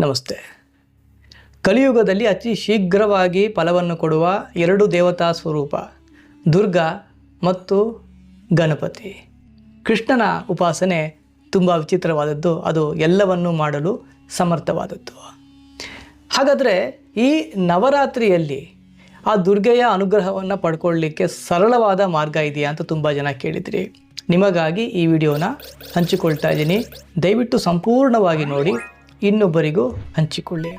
ನಮಸ್ತೆ. ಕಲಿಯುಗದಲ್ಲಿ ಅತಿ ಶೀಘ್ರವಾಗಿ ಫಲವನ್ನು ಕೊಡುವ ಎರಡು ದೇವತಾ ಸ್ವರೂಪ, ದುರ್ಗಾ ಮತ್ತು ಗಣಪತಿ. ಕೃಷ್ಣನ ಉಪಾಸನೆ ತುಂಬ ವಿಚಿತ್ರವಾದದ್ದು, ಅದು ಎಲ್ಲವನ್ನೂ ಮಾಡಲು ಸಮರ್ಥವಾದದ್ದು. ಹಾಗಾದರೆ ಈ ನವರಾತ್ರಿಯಲ್ಲಿ ಆ ದುರ್ಗೆಯ ಅನುಗ್ರಹವನ್ನು ಪಡ್ಕೊಳ್ಳಿಕ್ಕೆ ಸರಳವಾದ ಮಾರ್ಗ ಇದೆಯಾ ಅಂತ ತುಂಬ ಜನ ಕೇಳಿದ್ರಿ. ನಿಮಗಾಗಿ ಈ ವಿಡಿಯೋನ ಹಂಚಿಕೊಳ್ತಾ ಇದ್ದೀನಿ. ದಯವಿಟ್ಟು ಸಂಪೂರ್ಣವಾಗಿ ನೋಡಿ. ಇನ್ನೊಬ್ಬರಿಗೂ ಹಂಚಿಕೊಳ್ಳಿ.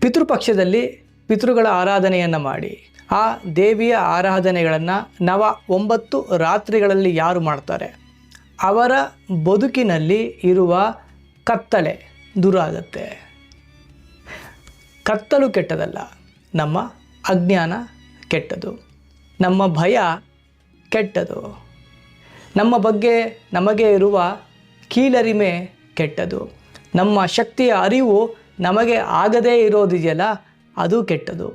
ಪಿತೃಪಕ್ಷದಲ್ಲಿ ಪಿತೃಗಳ ಆರಾಧನೆಯನ್ನು ಮಾಡಿ. ಆ ದೇವಿಯ ಆರಾಧನೆಗಳನ್ನು ನವ ಒಂಬತ್ತು ರಾತ್ರಿಗಳಲ್ಲಿ ಯಾರು ಮಾಡ್ತಾರೆ? ಅವರ ಬದುಕಿನಲ್ಲಿ ಇರುವ ಕತ್ತಲೆ ದೂರ ಆಗುತ್ತೆ ಕತ್ತಲು ಕೆಟ್ಟದಲ್ಲ, ನಮ್ಮ ಅಜ್ಞಾನ ಕೆಟ್ಟದು, ನಮ್ಮ ಭಯ ಕೆಟ್ಟದು, ನಮ್ಮ ಬಗ್ಗೆ ನಮಗೆ ಇರುವ ಕೀಳರಿಮೆ ಕೆಟ್ಟದು. ನಮ್ಮ ಶಕ್ತಿಯ ಅರಿವು ನಮಗೆ ಆಗದೇ ಇರೋದಿದೆಯಲ್ಲ, ಅದು ಕೆಟ್ಟದು.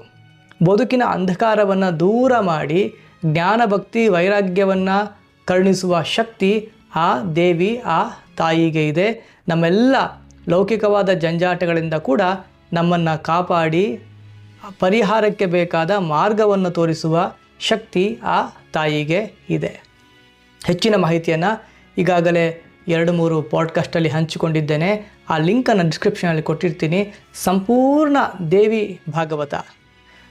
ಬದುಕಿನ ಅಂಧಕಾರವನ್ನು ದೂರ ಮಾಡಿ ಜ್ಞಾನ ಭಕ್ತಿ ವೈರಾಗ್ಯವನ್ನು ಕರುಣಿಸುವ ಶಕ್ತಿ ಆ ದೇವಿ, ಆ ತಾಯಿಗೆ ಇದೆ. ನಮ್ಮೆಲ್ಲ ಲೌಕಿಕವಾದ ಜಂಜಾಟಗಳಿಂದ ಕೂಡ ನಮ್ಮನ್ನು ಕಾಪಾಡಿ ಪರಿಹಾರಕ್ಕೆ ಬೇಕಾದ ಮಾರ್ಗವನ್ನು ತೋರಿಸುವ ಶಕ್ತಿ ಆ ತಾಯಿಗೆ ಇದೆ. ಹೆಚ್ಚಿನ ಮಾಹಿತಿಯನ್ನು ಈಗಾಗಲೇ ಎರಡು ಮೂರು ಪಾಡ್ಕಾಸ್ಟಲ್ಲಿ ಹಂಚಿಕೊಂಡಿದ್ದೇನೆ. ಆ ಲಿಂಕನ್ನು ಡಿಸ್ಕ್ರಿಪ್ಷನಲ್ಲಿ ಕೊಟ್ಟಿರ್ತೀನಿ. ಸಂಪೂರ್ಣ ದೇವಿ ಭಾಗವತ.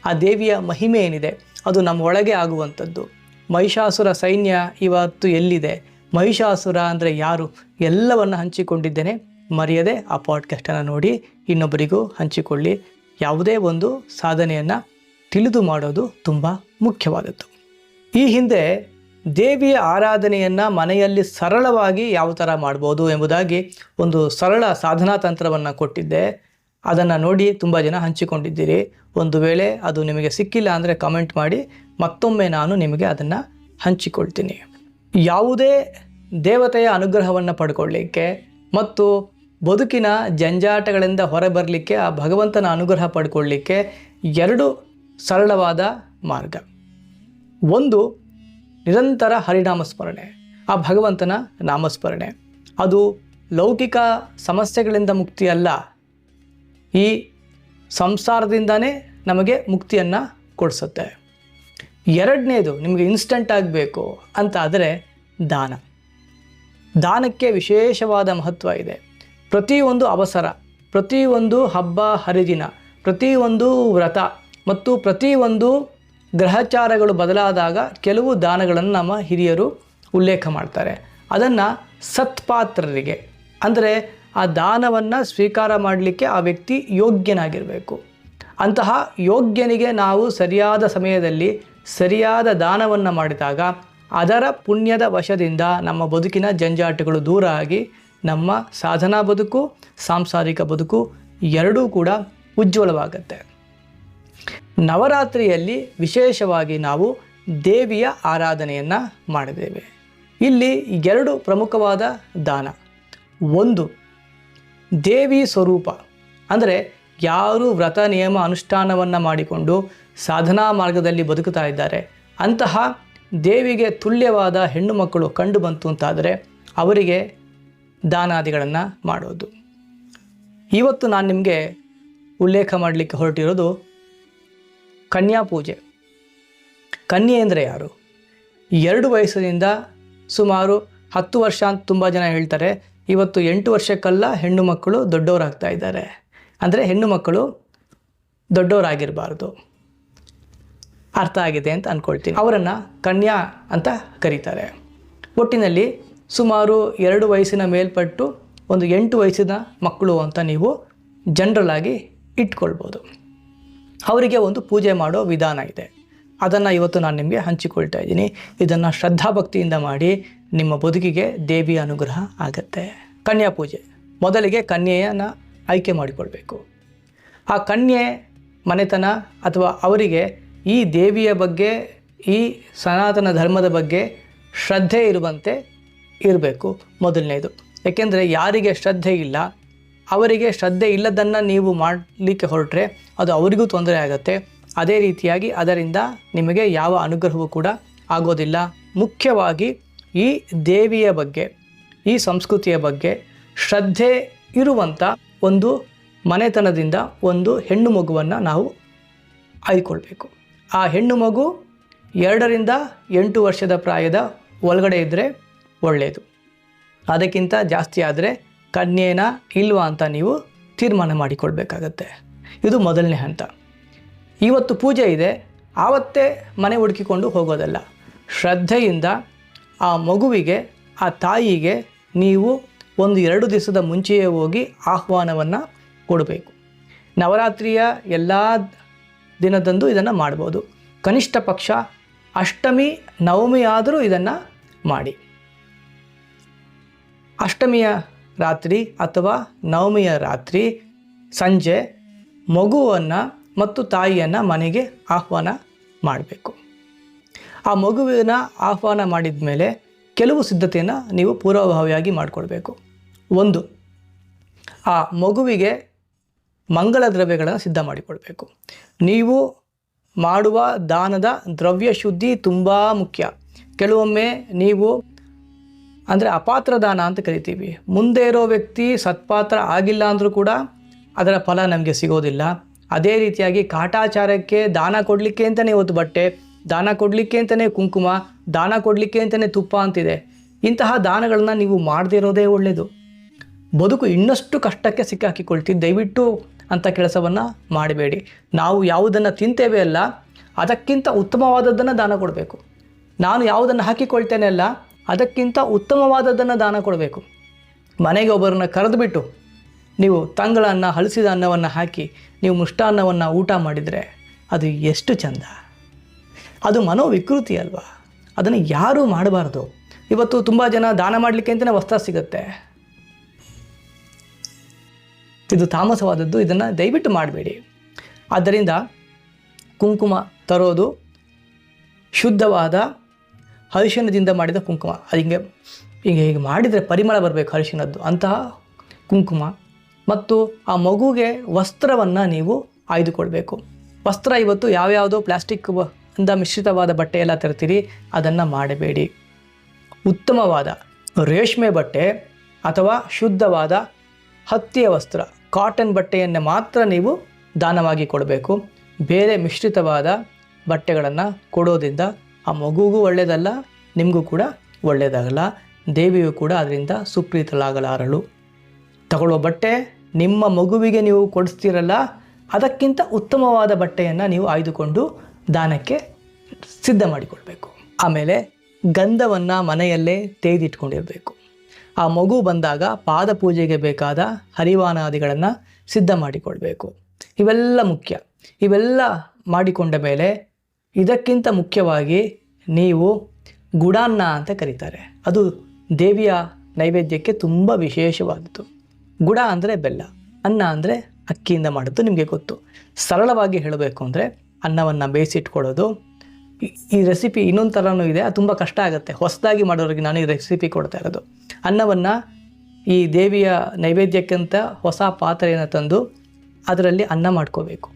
ಆ ದೇವಿಯ ಮಹಿಮೆ ಏನಿದೆ? ಅದು ನಮ್ಮ ಒಳಗೆ ಆಗುವಂಥದ್ದು. ಮಹಿಷಾಸುರ ಸೈನ್ಯ ಇವತ್ತು ಎಲ್ಲಿದೆ? ಮಹಿಷಾಸುರ ಅಂದರೆ ಯಾರು? ಎಲ್ಲವನ್ನು ಹಂಚಿಕೊಂಡಿದ್ದೇನೆ. ಮರೆಯದೆ ಆ ಪಾಡ್ಕಾಸ್ಟನ್ನು ನೋಡಿ ಇನ್ನೊಬ್ಬರಿಗೂ ಹಂಚಿಕೊಳ್ಳಿ. ಯಾವುದೇ ಒಂದು ಸಾಧನೆಯನ್ನು ತಿಳಿದು ಮಾಡೋದು ತುಂಬ ಮುಖ್ಯವಾದದ್ದು. ಈ ಹಿಂದೆ ದೇವಿಯ ಆರಾಧನೆಯನ್ನು ಮನೆಯಲ್ಲಿ ಸರಳವಾಗಿ ಯಾವ ಥರ ಮಾಡ್ಬೋದು ಎಂಬುದಾಗಿ ಒಂದು ಸರಳ ಸಾಧನಾ ತಂತ್ರವನ್ನು ಕೊಟ್ಟಿದ್ದೆ. ಅದನ್ನು ನೋಡಿ ತುಂಬ ಜನ ಹಂಚಿಕೊಂಡಿದ್ದೀರಿ. ಒಂದು ವೇಳೆ ಅದು ನಿಮಗೆ ಸಿಕ್ಕಿಲ್ಲ ಅಂದರೆ ಕಮೆಂಟ್ ಮಾಡಿ ಮತ್ತೊಮ್ಮೆ ನಾನು ನಿಮಗೆ ಅದನ್ನು ಹಂಚಿಕೊಳ್ತೀನಿ. ಯಾವುದೇ ದೇವತೆಯ ಅನುಗ್ರಹವನ್ನು ಪಡ್ಕೊಳ್ಳಿಕ್ಕೆ ಮತ್ತು ಬದುಕಿನ ಜಂಜಾಟಗಳಿಂದ ಹೊರಬರಲಿಕ್ಕೆ ಆ ಭಗವಂತನ ಅನುಗ್ರಹ ಪಡ್ಕೊಳ್ಳಿಕ್ಕೆ ಎರಡು ಸರಳವಾದ ಮಾರ್ಗ. ಒಂದು ನಿರಂತರ ಹರಿನಾಮ ಸ್ಮರಣೆ ಆ ಭಗವಂತನ ನಾಮಸ್ಮರಣೆ. ಅದು ಲೌಕಿಕ ಸಮಸ್ಯೆಗಳಿಂದ ಮುಕ್ತಿ ಅಲ್ಲ ಈ ಸಂಸಾರದಿಂದನೇ ನಮಗೆ ಮುಕ್ತಿಯನ್ನು ಕೊಡಿಸುತ್ತೆ. ಎರಡನೇದು, ನಿಮಗೆ ಇನ್ಸ್ಟಂಟ್ ಆಗಬೇಕು ಅಂತ ಆದರೆ ದಾನ. ದಾನಕ್ಕೆ ವಿಶೇಷವಾದ ಮಹತ್ವ ಇದೆ. ಪ್ರತಿಯೊಂದು ಅವಸರ ಪ್ರತಿಯೊಂದು ಹಬ್ಬ, ಹರಿದಿನ ಪ್ರತಿಯೊಂದು ವ್ರತ ಮತ್ತು ಪ್ರತಿಯೊಂದು ಗ್ರಹಚಾರಗಳು ಬದಲಾದಾಗ ಕೆಲವು ದಾನಗಳನ್ನು ನಮ್ಮ ಹಿರಿಯರು ಉಲ್ಲೇಖ ಮಾಡ್ತಾರೆ. ಅದನ್ನು ಸತ್ಪಾತ್ರರಿಗೆ, ಅಂದರೆ ಆ ದಾನವನ್ನು ಸ್ವೀಕಾರ ಮಾಡಲಿಕ್ಕೆ ಆ ವ್ಯಕ್ತಿ ಯೋಗ್ಯನಾಗಿರಬೇಕು. ಅಂತಹ ಯೋಗ್ಯನಿಗೆ ನಾವು ಸರಿಯಾದ ಸಮಯದಲ್ಲಿ ಸರಿಯಾದ ದಾನವನ್ನು ಮಾಡಿದಾಗ ಅದರ ಪುಣ್ಯದ ವಶದಿಂದ ನಮ್ಮ ಬದುಕಿನ ಜಂಜಾಟಗಳು ದೂರ ಆಗಿ ನಮ್ಮ ಸಾಧನಾ ಬದುಕು, ಸಾಂಸಾರಿಕ ಬದುಕು ಎರಡೂ ಕೂಡ ಉಜ್ವಲವಾಗುತ್ತೆ. ನವರಾತ್ರಿಯಲ್ಲಿ ವಿಶೇಷವಾಗಿ ನಾವು ದೇವಿಯ ಆರಾಧನೆಯನ್ನು ಮಾಡಿದ್ದೇವೆ. ಇಲ್ಲಿ ಎರಡು ಪ್ರಮುಖವಾದ ದಾನ. ಒಂದು, ದೇವಿ ಸ್ವರೂಪ. ಅಂದರೆ ಯಾರು ವ್ರತ ನಿಯಮ ಅನುಷ್ಠಾನವನ್ನು ಮಾಡಿಕೊಂಡು ಸಾಧನಾ ಮಾರ್ಗದಲ್ಲಿ ಬದುಕುತ್ತಾ ಇದ್ದಾರೆ. ಅಂತಹ ದೇವಿಗೆ ತುಲ್ಯವಾದ ಹೆಣ್ಣು ಮಕ್ಕಳು ಕಂಡು ಬಂತು ಅಂತಾದರೆ ಅವರಿಗೆ ದಾನಾದಿಗಳನ್ನು ಮಾಡೋದು. ಇವತ್ತು ನಾನು ನಿಮಗೆ ಉಲ್ಲೇಖ ಮಾಡಲಿಕ್ಕೆ ಹೊರಟಿರೋದು ಕನ್ಯಾ ಪೂಜೆ ಕನ್ಯೆ ಅಂದರೆ ಯಾರು? ಎರಡು ವಯಸ್ಸಿನಿಂದ ಸುಮಾರು ಹತ್ತು ವರ್ಷ ಅಂತ ತುಂಬ ಜನ ಹೇಳ್ತಾರೆ. ಇವತ್ತು ಎಂಟು ವರ್ಷಕ್ಕಲ್ಲ ಹೆಣ್ಣು ಮಕ್ಕಳು ದೊಡ್ಡವರಾಗ್ತಾ ಇದ್ದಾರೆ. ಅಂದರೆ ಹೆಣ್ಣು ಮಕ್ಕಳು ದೊಡ್ಡವರಾಗಿರಬಾರ್ದು. ಅರ್ಥ ಆಗಿದೆ ಅಂತ ಅಂದ್ಕೊಳ್ತೀನಿ ಅವರನ್ನು ಕನ್ಯಾ ಅಂತ ಕರೀತಾರೆ. ಒಟ್ಟಿನಲ್ಲಿ ಸುಮಾರು ಎರಡು ವಯಸ್ಸಿನ ಮೇಲ್ಪಟ್ಟು ಒಂದು ಎಂಟು ವಯಸ್ಸಿನ ಮಕ್ಕಳು ಅಂತ ನೀವು ಜನರಲ್ ಆಗಿ ಇಟ್ಕೊಳ್ಬೋದು. ಅವರಿಗೆ ಒಂದು ಪೂಜೆ ಮಾಡೋ ವಿಧಾನ ಇದೆ. ಅದನ್ನು ಇವತ್ತು ನಾನು ನಿಮಗೆ ಹಂಚಿಕೊಳ್ತಾ ಇದ್ದೀನಿ. ಇದನ್ನು ಶ್ರದ್ಧಾಭಕ್ತಿಯಿಂದ ಮಾಡಿ ನಿಮ್ಮ ಬದುಕಿಗೆ ದೇವಿಯ ಅನುಗ್ರಹ ಆಗತ್ತೆ. ಕನ್ಯಾ ಪೂಜೆ. ಮೊದಲಿಗೆ ಕನ್ಯೆಯನ್ನು ಆಯ್ಕೆ ಮಾಡಿಕೊಳ್ಬೇಕು. ಆ ಕನ್ಯೆ ಮನೆತನ ಅಥವಾ ಅವರಿಗೆ ಈ ದೇವಿಯ ಬಗ್ಗೆ, ಈ ಸನಾತನ ಧರ್ಮದ ಬಗ್ಗೆ ಶ್ರದ್ಧೆ ಇರುವಂತೆ ಇರಬೇಕು ಮೊದಲನೇದು. ಏಕೆಂದರೆ ಯಾರಿಗೆ ಶ್ರದ್ಧೆ ಇಲ್ಲ ಅವರಿಗೆ ಶ್ರದ್ಧೆ ಇಲ್ಲದನ್ನು ನೀವು ಮಾಡಲಿಕ್ಕೆ ಹೊರಟ್ರೆ ಅದು ಅವರಿಗೂ ತೊಂದರೆ ಆಗುತ್ತೆ. ಅದೇ ರೀತಿಯಾಗಿ ಅದರಿಂದ ನಿಮಗೆ ಯಾವ ಅನುಗ್ರಹವೂ ಕೂಡ ಆಗೋದಿಲ್ಲ. ಮುಖ್ಯವಾಗಿ ಈ ದೇವಿಯ ಬಗ್ಗೆ, ಈ ಸಂಸ್ಕೃತಿಯ ಬಗ್ಗೆ ಶ್ರದ್ಧೆ ಇರುವಂಥ ಒಂದು ಮನೆತನದಿಂದ ಒಂದು ಹೆಣ್ಣು ಮಗುವನ್ನು ನಾವು ಆಯ್ಕೊಳ್ಬೇಕು. ಆ ಹೆಣ್ಣು ಮಗು ಎರಡರಿಂದ ಎಂಟು ವರ್ಷದ ಪ್ರಾಯದ ಒಳಗಡೆ ಇದ್ದರೆ ಒಳ್ಳೆಯದು ಅದಕ್ಕಿಂತ ಜಾಸ್ತಿ ಆದರೆ ಕನ್ಯೇನ ಇಲ್ವಾ ಅಂತ ನೀವು ತೀರ್ಮಾನ ಮಾಡಿಕೊಳ್ಬೇಕಾಗತ್ತೆ. ಇದು ಮೊದಲನೇ ಹಂತ. ಇವತ್ತು ಪೂಜೆ ಇದೆ. ಆವತ್ತೇ ಮನೆ ಹುಡುಕಿಕೊಂಡು ಹೋಗೋದಲ್ಲ. ಶ್ರದ್ಧೆಯಿಂದ ಆ ಮಗುವಿಗೆ, ಆ ತಾಯಿಗೆ ನೀವು ಒಂದು ಎರಡು ದಿವಸದ ಮುಂಚೆಯೇ ಹೋಗಿ ಆಹ್ವಾನವನ್ನು ಕೊಡಬೇಕು. ನವರಾತ್ರಿಯ ಎಲ್ಲ ದಿನದಂದು ಇದನ್ನು ಮಾಡ್ಬೋದು. ಕನಿಷ್ಠ ಪಕ್ಷ ಅಷ್ಟಮಿ, ನವಮಿ ಆದರೂ ಇದನ್ನು ಮಾಡಿ. ಅಷ್ಟಮಿಯ ರಾತ್ರಿ ಅಥವಾ ನವಮಿಯ ರಾತ್ರಿ, ಸಂಜೆ ಮಗುವನ್ನು ಮತ್ತು ತಾಯಿಯನ್ನು ಮನೆಗೆ ಆಹ್ವಾನ ಮಾಡಬೇಕು. ಆ ಮಗುವಿನ ಆಹ್ವಾನ ಮಾಡಿದ ಮೇಲೆ ಕೆಲವು ಸಿದ್ಧತೆಯನ್ನು ನೀವು ಪೂರ್ವಭಾವಿಯಾಗಿ ಮಾಡಿಕೊಡ್ಬೇಕು ಒಂದು, ಆ ಮಗುವಿಗೆ ಮಂಗಳ ದ್ರವ್ಯಗಳನ್ನು ಸಿದ್ಧ ಮಾಡಿಕೊಡಬೇಕು ನೀವು ಮಾಡುವ ದಾನದ ದ್ರವ್ಯ ಶುದ್ಧಿ ತುಂಬ ಮುಖ್ಯ. ಕೆಲವೊಮ್ಮೆ ನೀವು ಅಂದರೆ ಅಪಾತ್ರ ದಾನ ಅಂತ ಕರಿತೀವಿ. ಮುಂದೆ ಇರೋ ವ್ಯಕ್ತಿ ಸತ್ಪಾತ್ರ ಆಗಿಲ್ಲ ಅಂದರೂ ಕೂಡ ಅದರ ಫಲ ನಮಗೆ ಸಿಗೋದಿಲ್ಲ. ಅದೇ ರೀತಿಯಾಗಿ ಕಾಟಾಚಾರಕ್ಕೆ ದಾನ ಕೊಡಲಿಕ್ಕೆ ಅಂತಲೇ ಇವತ್ತು ಬಟ್ಟೆ, ದಾನ ಕೊಡಲಿಕ್ಕೆ ಅಂತಲೇ ಕುಂಕುಮ, ದಾನ ಕೊಡಲಿಕ್ಕೆ ಅಂತಲೇ ತುಪ್ಪ ಅಂತಿದೆ. ಇಂತಹ ದಾನಗಳನ್ನು ನೀವು ಮಾಡದೇ ಇರೋದೇ ಒಳ್ಳೆಯದು ಬದುಕು ಇನ್ನಷ್ಟು ಕಷ್ಟಕ್ಕೆ ಸಿಕ್ಕಾಕಿಕೊಳ್ತೀವಿ. ದಯವಿಟ್ಟು ಅಂಥ ಕೆಲಸವನ್ನು ಮಾಡಬೇಡಿ. ನಾವು ಯಾವುದನ್ನು ತಿಂತೇವೆ ಅಲ್ಲ, ಅದಕ್ಕಿಂತ ಉತ್ತಮವಾದದ್ದನ್ನು ದಾನ ಕೊಡಬೇಕು. ನಾನು ಯಾವುದನ್ನು ಹಾಕಿಕೊಳ್ತೇನೆ ಅಲ್ಲ ಅದಕ್ಕಿಂತ ಉತ್ತಮವಾದದ್ದನ್ನು ದಾನ ಕೊಡಬೇಕು. ಮನೆಗೆ ಒಬ್ಬರನ್ನು ಕರೆದುಬಿಟ್ಟು ನೀವು ತಂಗಳ ಅನ್ನ ಹಳಸಿದ ಅನ್ನವನ್ನು ಹಾಕಿ ನೀವು ಮುಷ್ಟಾನ್ನವನ್ನು ಊಟ ಮಾಡಿದರೆ ಅದು ಎಷ್ಟು ಚಂದ. ಅದು ಮನೋವಿಕೃತಿ ಅಲ್ವಾ? ಅದನ್ನು ಯಾರೂ ಮಾಡಬಾರ್ದು. ಇವತ್ತು ತುಂಬ ಜನ ದಾನ ಮಾಡಲಿಕ್ಕೆ ಅಂತಲೇ ವಸ್ತ್ರ ಸಿಗುತ್ತೆ. ಇದು ತಾಮಸವಾದದ್ದು, ಇದನ್ನು ದಯವಿಟ್ಟು ಮಾಡಬೇಡಿ. ಆದ್ದರಿಂದ ಕುಂಕುಮ ತರೋದು ಶುದ್ಧವಾದ ಹರಿಶಿಣದಿಂದ ಮಾಡಿದ ಕುಂಕುಮ. ಅದು ಹಿಂಗೆ ಹಿಂಗೆ, ಹೀಗೆ ಮಾಡಿದರೆ ಪರಿಮಳ ಬರಬೇಕು ಹರಿಶಿಣದ್ದು ಅಂತಹ ಕುಂಕುಮ. ಮತ್ತು ಆ ಮಗುಗೆ ವಸ್ತ್ರವನ್ನು ನೀವು ಆಯ್ದುಕೊಳ್ಬೇಕು ವಸ್ತ್ರ ಇವತ್ತು ಯಾವ್ಯಾವುದೋ ಪ್ಲಾಸ್ಟಿಕ್ ಇಂದ ಮಿಶ್ರಿತವಾದ ಬಟ್ಟೆ ಎಲ್ಲ ತರ್ತೀರಿ, ಅದನ್ನು ಮಾಡಬೇಡಿ. ಉತ್ತಮವಾದ ರೇಷ್ಮೆ ಬಟ್ಟೆ ಅಥವಾ ಶುದ್ಧವಾದ ಹತ್ತಿಯ ವಸ್ತ್ರ, ಕಾಟನ್ ಬಟ್ಟೆಯನ್ನು ಮಾತ್ರ ನೀವು ದಾನವಾಗಿ ಕೊಡಬೇಕು. ಬೇರೆ ಮಿಶ್ರಿತವಾದ ಬಟ್ಟೆಗಳನ್ನು ಕೊಡೋದ್ರಿಂದ ಆ ಮಗುಗೂ ಒಳ್ಳೆಯದಲ್ಲ ನಿಮಗೂ ಕೂಡ ಒಳ್ಳೆಯದಾಗಲ್ಲ ದೇವಿಯು ಕೂಡ ಅದರಿಂದ ಸುಪ್ರೀತಲಾಗಲಾರಳು ತಗೊಳ್ಳೋ ಬಟ್ಟೆ ನಿಮ್ಮ ಮಗುವಿಗೆ ನೀವು ಕೊಡಿಸ್ತೀರಲ್ಲ, ಅದಕ್ಕಿಂತ ಉತ್ತಮವಾದ ಬಟ್ಟೆಯನ್ನು ನೀವು ಆಯ್ದುಕೊಂಡು ದಾನಕ್ಕೆ ಸಿದ್ಧ ಮಾಡಿಕೊಳ್ಬೇಕು. ಆಮೇಲೆ ಗಂಧವನ್ನು ಮನೆಯಲ್ಲೇ ತೆಗೆದಿಟ್ಕೊಂಡಿರಬೇಕು. ಆ ಮಗು ಬಂದಾಗ ಪಾದ ಪೂಜೆಗೆ ಬೇಕಾದ ಹರಿವಾನಾದಿಗಳನ್ನು ಸಿದ್ಧ ಮಾಡಿಕೊಳ್ಬೇಕು. ಇವೆಲ್ಲ ಮುಖ್ಯ. ಇವೆಲ್ಲ ಮಾಡಿಕೊಂಡ ಮೇಲೆ ಇದಕ್ಕಿಂತ ಮುಖ್ಯವಾಗಿ ನೀವು ಗುಡಾನ್ನ ಅಂತ ಕರೀತಾರೆ. ಅದು ದೇವಿಯ ನೈವೇದ್ಯಕ್ಕೆ ತುಂಬ ವಿಶೇಷವಾದದ್ದು. ಗುಡ ಅಂದರೆ ಬೆಲ್ಲ, ಅನ್ನ ಅಂದರೆ ಅಕ್ಕಿಯಿಂದ ಮಾಡೋದು ನಿಮಗೆ ಗೊತ್ತು. ಸರಳವಾಗಿ ಹೇಳಬೇಕು ಅಂದರೆ ಅನ್ನವನ್ನು ಬೇಯಿಸಿಟ್ಕೊಳ್ಳೋದು ಈ- ರೆಸಿಪಿ ಇನ್ನೊಂದು ಥರನೂ ಇದೆ, ಅದು ತುಂಬ ಕಷ್ಟ ಆಗುತ್ತೆ. ಹೊಸದಾಗಿ ಮಾಡೋರಿಗೆ ನಾನು ಈ ರೆಸಿಪಿ ಕೊಡ್ತಾ ಇರೋದು. ಅನ್ನವನ್ನು ಈ ದೇವಿಯ ನೈವೇದ್ಯಕ್ಕಿಂತ ಹೊಸ ಪಾತ್ರೆಯನ್ನು ತಂದು ಅದರಲ್ಲಿ ಅನ್ನ ಮಾಡ್ಕೋಬೇಕು.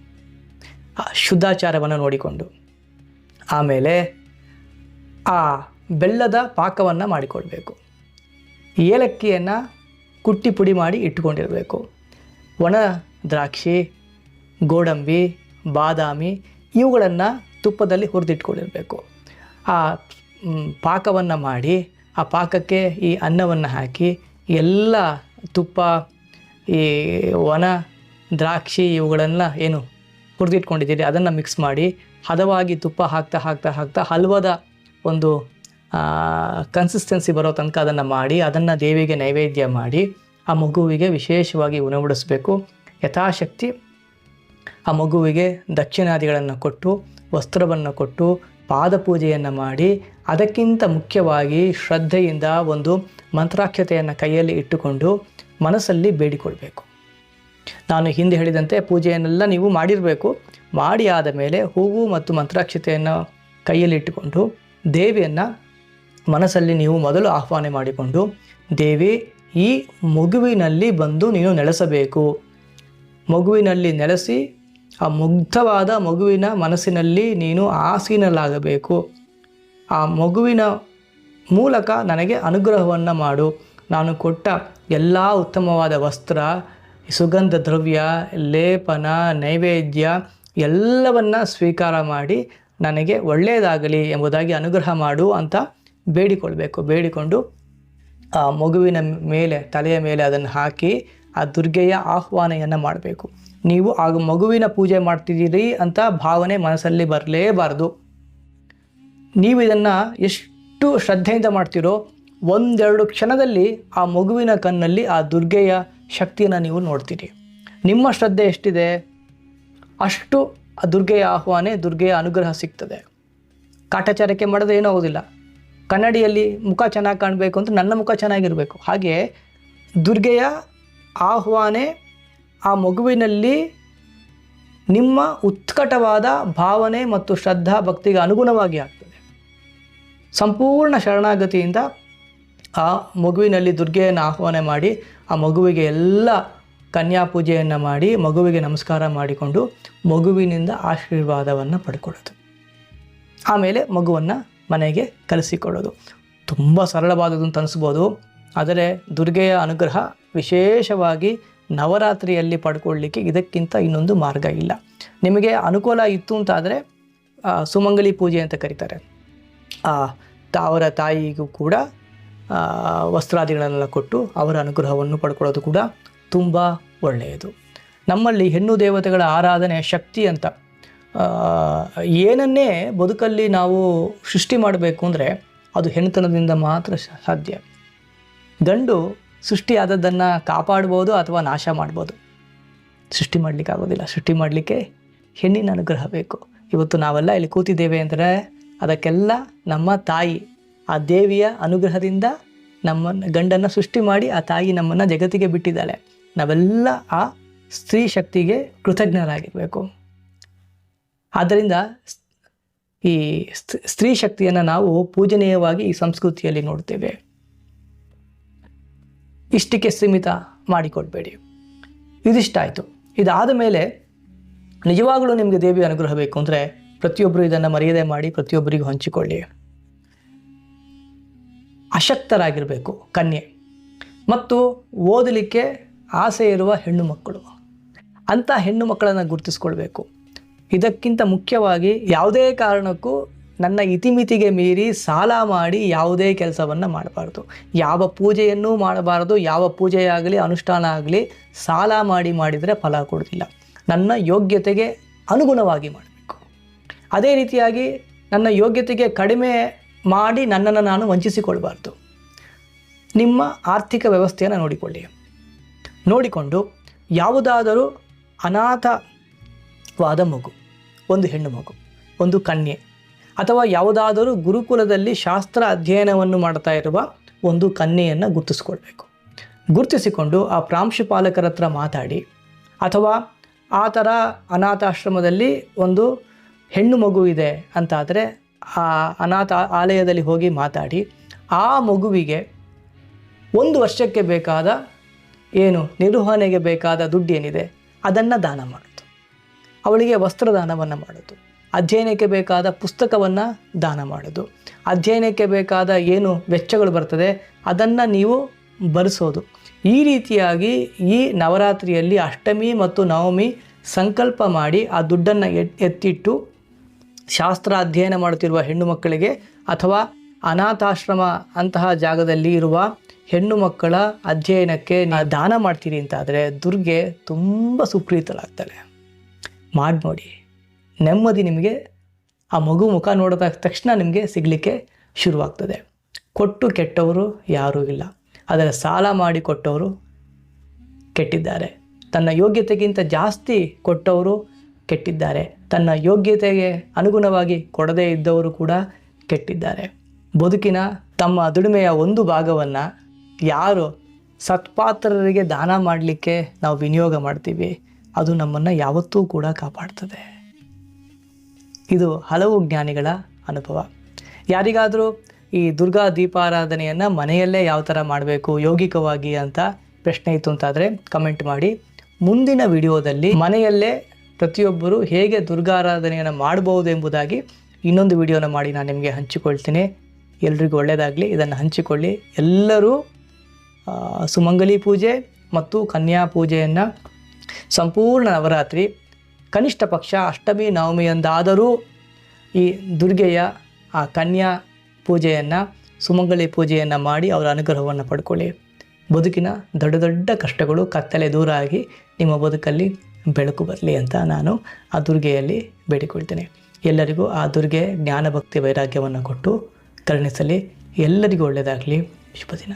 ಶುದ್ಧಾಚಾರವನ್ನು ನೋಡಿಕೊಂಡು. ಆಮೇಲೆ ಆ ಬೆಲ್ಲದ ಪಾಕವನ್ನು ಮಾಡಿಕೊಳ್ಬೇಕು ಏಲಕ್ಕಿಯನ್ನು ಕುಟ್ಟಿ ಪುಡಿ ಮಾಡಿ ಇಟ್ಕೊಂಡಿರಬೇಕು. ಒಣ ದ್ರಾಕ್ಷಿ, ಗೋಡಂಬಿ, ಬಾದಾಮಿ ಇವುಗಳನ್ನು ತುಪ್ಪದಲ್ಲಿ ಹುರಿದಿಟ್ಕೊಂಡಿರಬೇಕು. ಆ ಪಾಕವನ್ನು ಮಾಡಿ ಆ ಪಾಕಕ್ಕೆ ಈ ಅನ್ನವನ್ನು ಹಾಕಿ ಎಲ್ಲ ತುಪ್ಪ, ಈ ಒಣ ದ್ರಾಕ್ಷಿ ಇವುಗಳನ್ನು ಏನು ಹುರಿದಿಟ್ಕೊಂಡಿದ್ದೀರಿ ಅದನ್ನು ಮಿಕ್ಸ್ ಮಾಡಿ ಹದವಾಗಿ ತುಪ್ಪ ಹಾಕ್ತಾ ಹಾಕ್ತಾ ಹಾಕ್ತಾ ಹಲ್ವದ ಒಂದು ಕನ್ಸಿಸ್ಟೆನ್ಸಿ ಬರೋ ತನಕ ಅದನ್ನು ಮಾಡಿ, ಅದನ್ನು ದೇವಿಗೆ ನೈವೇದ್ಯ ಮಾಡಿ, ಆ ಮಗುವಿಗೆ ವಿಶೇಷವಾಗಿ ಉಣಬಡಿಸಬೇಕು ಯಥಾಶಕ್ತಿ, ಆ ಮಗುವಿಗೆ ದಕ್ಷಿಣಾದಿಗಳನ್ನು ಕೊಟ್ಟು, ವಸ್ತ್ರವನ್ನು ಕೊಟ್ಟು, ಪಾದಪೂಜೆಯನ್ನು ಮಾಡಿ, ಅದಕ್ಕಿಂತ ಮುಖ್ಯವಾಗಿ ಶ್ರದ್ಧೆಯಿಂದ ಒಂದು ಮಂತ್ರಾಕ್ಷತೆಯನ್ನು ಕೈಯಲ್ಲಿ ಇಟ್ಟುಕೊಂಡು ಮನಸ್ಸಲ್ಲಿ ಬೇಡಿಕೊಳ್ಬೇಕು. ನಾನು ಹಿಂದೆ ಹೇಳಿದಂತೆ ಪೂಜೆಯನ್ನೆಲ್ಲ ನೀವು ಮಾಡಿರಬೇಕು. ಮಾಡಿ ಆದ ಮೇಲೆ ಹೂವು ಮತ್ತು ಮಂತ್ರಾಕ್ಷತೆಯನ್ನು ಕೈಯಲ್ಲಿಟ್ಟುಕೊಂಡು ದೇವಿಯನ್ನು ಮನಸ್ಸಲ್ಲಿ ನೀವು ಮೊದಲು ಆಹ್ವಾನ ಮಾಡಿಕೊಂಡು, ದೇವಿ, ಈ ಮಗುವಿನಲ್ಲಿ ಬಂದು ನೀನು ನೆಲೆಸಬೇಕು. ಮಗುವಿನಲ್ಲಿ ನೆಲೆಸಿ, ಆ ಮುಗ್ಧವಾದ ಮಗುವಿನ ಮನಸ್ಸಿನಲ್ಲಿ ನೀನು ಆಸೀನಲಾಗಬೇಕು ಆ ಮಗುವಿನ ಮೂಲಕ ನನಗೆ ಅನುಗ್ರಹವನ್ನು ಮಾಡು. ನಾನು ಕೊಟ್ಟ ಎಲ್ಲ ಉತ್ತಮವಾದ ವಸ್ತ್ರ ಸುಗಂಧ ದ್ರವ್ಯ ಲೇಪನ, ನೈವೇದ್ಯ ಎಲ್ಲವನ್ನು ಸ್ವೀಕಾರ ಮಾಡಿ ನನಗೆ ಒಳ್ಳೆಯದಾಗಲಿ ಎಂಬುದಾಗಿ ಅನುಗ್ರಹ ಮಾಡು ಅಂತ ಬೇಡಿಕೊಳ್ಬೇಕು. ಬೇಡಿಕೊಂಡು ಆ ಮಗುವಿನ ಮೇಲೆ, ತಲೆಯ ಮೇಲೆ ಅದನ್ನು ಹಾಕಿ ಆ ದುರ್ಗೆಯ ಆಹ್ವಾನೆಯನ್ನು ಮಾಡಬೇಕು. ನೀವು ಆಗ ಮಗುವಿನ ಪೂಜೆ ಮಾಡ್ತಿದ್ದೀರಿ ಅಂತ ಭಾವನೆ ಮನಸ್ಸಲ್ಲಿ ಬರಲೇಬಾರದು. ನೀವು ಇದನ್ನು ಎಷ್ಟು ಶ್ರದ್ಧೆಯಿಂದ ಮಾಡ್ತೀರೋ, ಒಂದೆರಡು ಕ್ಷಣದಲ್ಲಿ ಆ ಮಗುವಿನ ಕಣ್ಣಲ್ಲಿ ಆ ದುರ್ಗೆಯ ಶಕ್ತಿಯನ್ನು ನೀವು ನೋಡ್ತೀರಿ. ನಿಮ್ಮ ಶ್ರದ್ಧೆ ಎಷ್ಟಿದೆ? ಅಷ್ಟು ಆ ದುರ್ಗೆಯ ಆಹ್ವಾನೆ ದುರ್ಗೆಯ ಅನುಗ್ರಹ ಸಿಗ್ತದೆ. ಕಾಟಾಚಾರಕ್ಕೆ ಮಾಡಿದ್ರೆ ಏನೂ ಆಗೋದಿಲ್ಲ. ಕನ್ನಡಿಯಲ್ಲಿ ಮುಖ ಚೆನ್ನಾಗಿ ಕಾಣಬೇಕು ಅಂತ ನನ್ನ ಮುಖ ಚೆನ್ನಾಗಿರಬೇಕು. ಹಾಗೆ ದುರ್ಗೆಯ ಆಹ್ವಾನೆ ಆ ಮಗುವಿನಲ್ಲಿ ನಿಮ್ಮ ಉತ್ಕಟವಾದ ಭಾವನೆ ಮತ್ತು ಶ್ರದ್ಧಾ ಭಕ್ತಿಗೆ ಅನುಗುಣವಾಗಿ ಆಗ್ತದೆ. ಸಂಪೂರ್ಣ ಶರಣಾಗತಿಯಿಂದ ಆ ಮಗುವಿನಲ್ಲಿ ದುರ್ಗೆಯನ್ನು ಆಹ್ವಾನ ಮಾಡಿ, ಆ ಮಗುವಿಗೆ ಎಲ್ಲ ಕನ್ಯಾ ಪೂಜೆಯನ್ನು ಮಾಡಿ, ಮಗುವಿಗೆ ನಮಸ್ಕಾರ ಮಾಡಿಕೊಂಡು ಮಗುವಿನಿಂದ ಆಶೀರ್ವಾದವನ್ನು ಪಡ್ಕೊಳ್ಳೋದು. ಆಮೇಲೆ ಮಗುವನ್ನು ಮನೆಗೆ ಕಲಿಸಿಕೊಳ್ಳೋದು ತುಂಬ ಸರಳವಾದದ್ದು ಅಂತ ಅನಿಸ್ಬೋದು. ಆದರೆ ದುರ್ಗೆಯ ಅನುಗ್ರಹ ವಿಶೇಷವಾಗಿ ನವರಾತ್ರಿಯಲ್ಲಿ ಪಡ್ಕೊಳ್ಳಿಕ್ಕೆ ಇದಕ್ಕಿಂತ ಇನ್ನೊಂದು ಮಾರ್ಗ ಇಲ್ಲ. ನಿಮಗೆ ಅನುಕೂಲ ಇತ್ತು ಅಂತಾದರೆ ಸುಮಂಗಲಿ ಪೂಜೆ ಅಂತ ಕರೀತಾರೆ. ತಾವರ ತಾಯಿಗೂ ಕೂಡ ವಸ್ತ್ರಾದಿಗಳನ್ನೆಲ್ಲ ಕೊಟ್ಟು ಅವರ ಅನುಗ್ರಹವನ್ನು ಪಡ್ಕೊಳ್ಳೋದು ಕೂಡ ತುಂಬ ಒಳ್ಳೆಯದು. ನಮ್ಮಲ್ಲಿ ಹೆಣ್ಣು ದೇವತೆಗಳ ಆರಾಧನೆ ಶಕ್ತಿ ಅಂತ ಏನನ್ನೇ ಬದುಕಲ್ಲಿ ನಾವು ಸೃಷ್ಟಿ ಮಾಡಬೇಕು ಅಂದರೆ ಅದು ಹೆಣ್ಣುತನದಿಂದ ಮಾತ್ರ ಸಾಧ್ಯ. ಗಂಡು ಸೃಷ್ಟಿಯಾದದ್ದನ್ನು ಕಾಪಾಡ್ಬೋದು ಅಥವಾ ನಾಶ ಮಾಡ್ಬೋದು. ಸೃಷ್ಟಿ ಮಾಡಲಿಕ್ಕೆ ಆಗೋದಿಲ್ಲ. ಸೃಷ್ಟಿ ಮಾಡಲಿಕ್ಕೆ ಹೆಣ್ಣಿನ ಅನುಗ್ರಹ ಬೇಕು. ಇವತ್ತು ನಾವೆಲ್ಲ ಇಲ್ಲಿ ಕೂತಿದ್ದೇವೆ ಅಂದರೆ ಅದಕ್ಕೆಲ್ಲ ನಮ್ಮ ತಾಯಿ ಆ ದೇವಿಯ ಅನುಗ್ರಹದಿಂದ ನಮ್ಮನ್ನು, ಗಂಡನ್ನು ಸೃಷ್ಟಿ ಮಾಡಿ ಆ ತಾಯಿ ನಮ್ಮನ್ನು ಜಗತ್ತಿಗೆ ಬಿಟ್ಟಿದ್ದಾಳೆ. ನಾವೆಲ್ಲ ಆ ಸ್ತ್ರೀ ಶಕ್ತಿಗೆ ಕೃತಜ್ಞರಾಗಿರಬೇಕು. ಆದ್ದರಿಂದ ಈ ಸ್ತ್- ಸ್ತ್ರೀ ಶಕ್ತಿಯನ್ನು ನಾವು ಪೂಜನೀಯವಾಗಿ ಈ ಸಂಸ್ಕೃತಿಯಲ್ಲಿ ನೋಡ್ತೇವೆ. ಇಷ್ಟಕ್ಕೆ ಸೀಮಿತ ಮಾಡಿಕೊಡ್ಬೇಡಿ. ಇದಿಷ್ಟಾಯಿತು. ಇದಾದ ಮೇಲೆ ನಿಜವಾಗಲೂ ನಿಮಗೆ ದೇವಿ ಅನುಗ್ರಹ ಬೇಕು ಅಂದರೆ ಪ್ರತಿಯೊಬ್ಬರು ಇದನ್ನು ಮರ್ಯಾದೆ ಮಾಡಿ ಪ್ರತಿಯೊಬ್ಬರಿಗೂ ಹಂಚಿಕೊಳ್ಳಿ. ಅಶಕ್ತರಾಗಿರಬೇಕು, ಕನ್ಯೆ. ಮತ್ತು ಓದಲಿಕ್ಕೆ ಆಸೆ ಇರುವ ಹೆಣ್ಣು ಮಕ್ಕಳು. ಅಂಥ ಹೆಣ್ಣು ಮಕ್ಕಳನ್ನು ಗುರುತಿಸ್ಕೊಳ್ಬೇಕು. ಇದಕ್ಕಿಂತ ಮುಖ್ಯವಾಗಿ ಯಾವುದೇ ಕಾರಣಕ್ಕೂ ನನ್ನ ಇತಿಮಿತಿಗೆ ಮೀರಿ ಸಾಲ ಮಾಡಿ ಯಾವುದೇ ಕೆಲಸವನ್ನು ಮಾಡಬಾರ್ದು. ಯಾವ ಪೂಜೆಯನ್ನೂ ಮಾಡಬಾರದು, ಯಾವ ಪೂಜೆಯಾಗಲಿ, ಅನುಷ್ಠಾನ ಆಗಲಿ ಸಾಲ ಮಾಡಿ ಮಾಡಿದರೆ ಫಲ ಕೊಡೋದಿಲ್ಲ ನನ್ನ ಯೋಗ್ಯತೆಗೆ ಅನುಗುಣವಾಗಿ ಮಾಡಬೇಕು. ಅದೇ ರೀತಿಯಾಗಿ ನನ್ನ ಯೋಗ್ಯತೆಗೆ ಕಡಿಮೆ ಮಾಡಿ ನನ್ನನ್ನು ನಾನು ವಂಚಿಸಿಕೊಳ್ಬಾರ್ದು. ನಿಮ್ಮ ಆರ್ಥಿಕ ವ್ಯವಸ್ಥೆಯನ್ನು ನೋಡಿಕೊಳ್ಳಿ. ನೋಡಿಕೊಂಡು ಯಾವುದಾದರೂ ಅನಾಥವಾದ ಮಗು, ಒಂದು ಹೆಣ್ಣು ಮಗು, ಒಂದು ಕನ್ಯೆ, ಅಥವಾ ಯಾವುದಾದರೂ ಗುರುಕುಲದಲ್ಲಿ ಶಾಸ್ತ್ರ ಅಧ್ಯಯನವನ್ನು ಮಾಡ್ತಾ ಇರುವ ಒಂದು ಕನ್ಯೆಯನ್ನು ಗುರುತಿಸ್ಕೊಳ್ಬೇಕು. ಗುರುತಿಸಿಕೊಂಡು ಆ ಪ್ರಾಂಶುಪಾಲಕರ ಹತ್ರ ಮಾತಾಡಿ, ಅಥವಾ ಆ ಥರ ಅನಾಥಾಶ್ರಮದಲ್ಲಿ ಒಂದು ಹೆಣ್ಣು ಮಗು ಇದೆ ಅಂತಾದರೆ ಆ ಅನಾಥ ಆಲಯದಲ್ಲಿ ಹೋಗಿ ಮಾತಾಡಿ, ಆ ಮಗುವಿಗೆ ಒಂದು ವರ್ಷಕ್ಕೆ ಬೇಕಾದ ಏನು, ನಿರ್ವಹಣೆಗೆ ಬೇಕಾದ ದುಡ್ಡು ಏನಿದೆ ಅದನ್ನು ದಾನ ಮಾಡೋದು. ಅವಳಿಗೆ ವಸ್ತ್ರದಾನವನ್ನು ಮಾಡೋದು. ಅಧ್ಯಯನಕ್ಕೆ ಬೇಕಾದ ಪುಸ್ತಕವನ್ನು ದಾನ ಮಾಡೋದು. ಅಧ್ಯಯನಕ್ಕೆ ಬೇಕಾದ ಏನು ವೆಚ್ಚಗಳು ಬರ್ತದೆ, ಅದನ್ನು ನೀವು ಭರಿಸೋದು ಈ ರೀತಿಯಾಗಿ ಈ ನವರಾತ್ರಿಯಲ್ಲಿ ಅಷ್ಟಮಿ ಮತ್ತು ನವಮಿ ಸಂಕಲ್ಪ ಮಾಡಿ ಆ ದುಡ್ಡನ್ನು ಎತ್ ಎತ್ತಿಟ್ಟು ಶಾಸ್ತ್ರ ಅಧ್ಯಯನ ಮಾಡುತ್ತಿರುವ ಹೆಣ್ಣು ಮಕ್ಕಳಿಗೆ ಅಥವಾ ಅನಾಥಾಶ್ರಮ ಅಂತಹ ಜಾಗದಲ್ಲಿ ಇರುವ ಹೆಣ್ಣು ಮಕ್ಕಳ ಅಧ್ಯಯನಕ್ಕೆ ದಾನ ಮಾಡ್ತೀರಿ ಅಂತಾದರೆ ದುರ್ಗೆ ತುಂಬ ಸುಪ್ರೀತಳಾಗ್ತಾಳೆ. ಮಾಡಿ ನೋಡಿ. ನೆಮ್ಮದಿ ನಿಮಗೆ ಆ ಮಗು ಮುಖ ನೋಡಿದ ತಕ್ಷಣ ನಿಮಗೆ ಸಿಗಲಿಕ್ಕೆ ಶುರುವಾಗ್ತದೆ. ಕೊಟ್ಟು ಕೆಟ್ಟವರು ಯಾರೂ ಇಲ್ಲ. ಅದರ ಸಾಲ ಮಾಡಿ ಕೊಟ್ಟವರು ಕೆಟ್ಟಿದ್ದಾರೆ. ತನ್ನ ಯೋಗ್ಯತೆಗಿಂತ ಜಾಸ್ತಿ ಕೊಟ್ಟವರು ಕೆಟ್ಟಿದ್ದಾರೆ. ತನ್ನ ಯೋಗ್ಯತೆಗೆ ಅನುಗುಣವಾಗಿ ಕೊಡದೇ ಇದ್ದವರು ಕೂಡ ಕೆಟ್ಟಿದ್ದಾರೆ. ಬದುಕಿನ ತಮ್ಮ ದುಡಿಮೆಯ ಒಂದು ಭಾಗವನ್ನು ಯಾರು ಸತ್ಪಾತ್ರರಿಗೆ ದಾನ ಮಾಡಲಿಕ್ಕೆ ನಾವು ವಿನಿಯೋಗ ಮಾಡ್ತೀವಿ, ಅದು ನಮ್ಮನ್ನು ಯಾವತ್ತೂ ಕೂಡ ಕಾಪಾಡ್ತದೆ. ಇದು ಹಲವು ಜ್ಞಾನಿಗಳ ಅನುಭವ. ಯಾರಿಗಾದರೂ ಈ ದುರ್ಗಾ ದೀಪಾರಾಧನೆಯನ್ನು ಮನೆಯಲ್ಲೇ ಯಾವ ಥರ ಮಾಡಬೇಕು, ಯೋಗಿಕವಾಗಿ ಅಂತ ಪ್ರಶ್ನೆ ಇತ್ತು ಅಂತಾದರೆ ಕಮೆಂಟ್ ಮಾಡಿ. ಮುಂದಿನ ವಿಡಿಯೋದಲ್ಲಿ ಮನೆಯಲ್ಲೇ ಪ್ರತಿಯೊಬ್ಬರು ಹೇಗೆ ದುರ್ಗಾರಾಧನೆಯನ್ನು ಮಾಡಬಹುದು ಎಂಬುದಾಗಿ ಇನ್ನೊಂದು ವಿಡಿಯೋನ ಮಾಡಿ ನಾನು ನಿಮಗೆ ಹಂಚಿಕೊಳ್ತೀನಿ. ಎಲ್ರಿಗೂ ಒಳ್ಳೆಯದಾಗಲಿ. ಇದನ್ನು ಹಂಚಿಕೊಳ್ಳಿ. ಎಲ್ಲರೂ ಸುಮಂಗಲಿ ಪೂಜೆ ಮತ್ತು ಕನ್ಯಾ ಪೂಜೆಯನ್ನು ಸಂಪೂರ್ಣ ನವರಾತ್ರಿ, ಕನಿಷ್ಠ ಪಕ್ಷ, ಅಷ್ಟಮಿ ನವಮಿಯೊಂದಾದರೂ ಈ ದುರ್ಗೆಯ, ಆ ಕನ್ಯಾ ಪೂಜೆಯನ್ನು, ಸುಮಂಗಲಿ ಪೂಜೆಯನ್ನು ಮಾಡಿ ಅವರ ಅನುಗ್ರಹವನ್ನು ಪಡ್ಕೊಳ್ಳಿ. ಬದುಕಿನ ದೊಡ್ಡ ದೊಡ್ಡ ಕಷ್ಟಗಳು ಕತ್ತಲೆ ದೂರ ಆಗಿ ನಿಮ್ಮ ಬದುಕಲ್ಲಿ ಬೆಳಕು ಬರಲಿ ಅಂತ ನಾನು ಆ ದುರ್ಗೆಯಲ್ಲಿ ಬೇಡಿಕೊಳ್ತೇನೆ. ಎಲ್ಲರಿಗೂ ಆ ದುರ್ಗೆ ಜ್ಞಾನಭಕ್ತಿ ವೈರಾಗ್ಯವನ್ನು ಕೊಟ್ಟು ಕರುಣಿಸಲಿ. ಎಲ್ಲರಿಗೂ ಒಳ್ಳೆಯದಾಗಲಿ. ಶುಭ ದಿನ